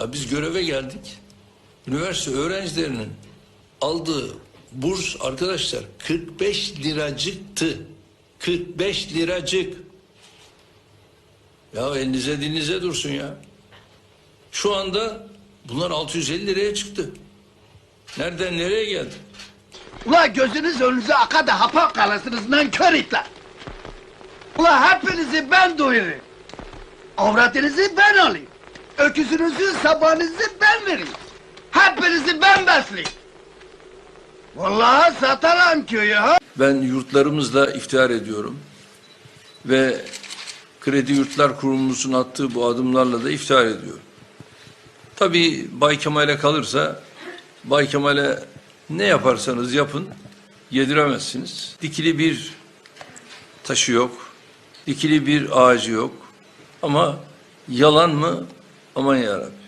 Ya biz göreve geldik. Üniversite öğrencilerinin aldığı burs arkadaşlar 45 liracıktı. 45 liracık. Ya elinize dilinize dursun ya. Şu anda bunlar 650 liraya çıktı. Nereden nereye geldi? Ula gözünüz önünüze aka da hapa kalırsınız nankör itler. Ula hepinizi ben doyurayım. Avratınızı ben alayım. Öküzünüzü sabahınızı ben vereyim. Hepinizi ben besleyeyim. Vallahi satarım köyü ha. Ben yurtlarımızla iftihar ediyorum. Ve Kredi Yurtlar Kurumumuzun attığı bu adımlarla da iftihar ediyorum. Tabii Bay Kemal'e kalırsa Bay Kemal'e ne yaparsanız yapın yediremezsiniz. Dikili bir taşı yok. Dikili bir ağacı yok. Ama yalan mı? Aman yarabbim.